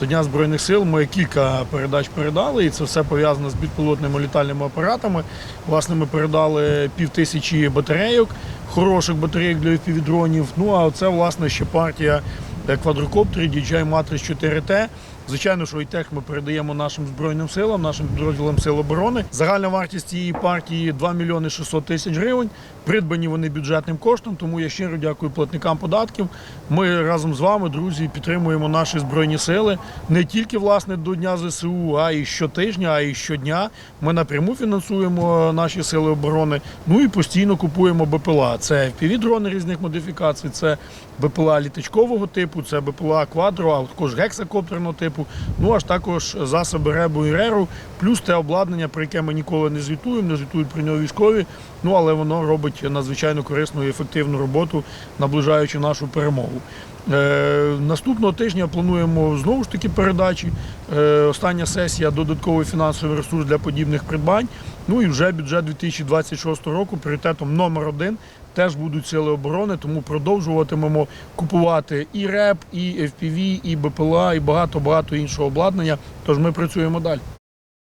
До Дня Збройних сил ми кілька передач передали, і це все пов'язано з підпілотними літальними апаратами. Власне, ми передали пів тисячі батарейок, хороших батарейок для півдронів. Ну а це, власне, ще партія квадрокоптерів DJI Matrix 4T. Звичайно, що і тех ми передаємо нашим збройним силам, нашим підрозділам сил оборони. Загальна вартість цієї партії 2 мільйони 600 тисяч гривень. Придбані вони бюджетним коштом. Тому я щиро дякую платникам податків. Ми разом з вами, друзі, підтримуємо наші збройні сили не тільки власне до Дня ЗСУ, а й щотижня, а й щодня. Ми напряму фінансуємо наші сили оборони. Ну і постійно купуємо БПЛА. Це FPV-дрони різних модифікацій, це БПЛА літачкового типу, це БПЛА квадро, а також гексакоптерного типу. Ну аж також засоби РЕБу і РЕРу, плюс те обладнання, про яке ми ніколи не звітуємо, не звітують про нього військові. Ну але воно робить надзвичайно корисну і ефективну роботу, наближаючи нашу перемогу. Е, наступного тижня плануємо знову ж таки передачі. Е, остання сесія додатковий фінансовий ресурс для подібних придбань. Ну і вже бюджет 2026 року пріоритетом номер один теж будуть сили оборони, тому продовжуватимемо купувати і РЕП, і FPV, і БПЛА, і багато багато іншого обладнання. Тож ми працюємо далі.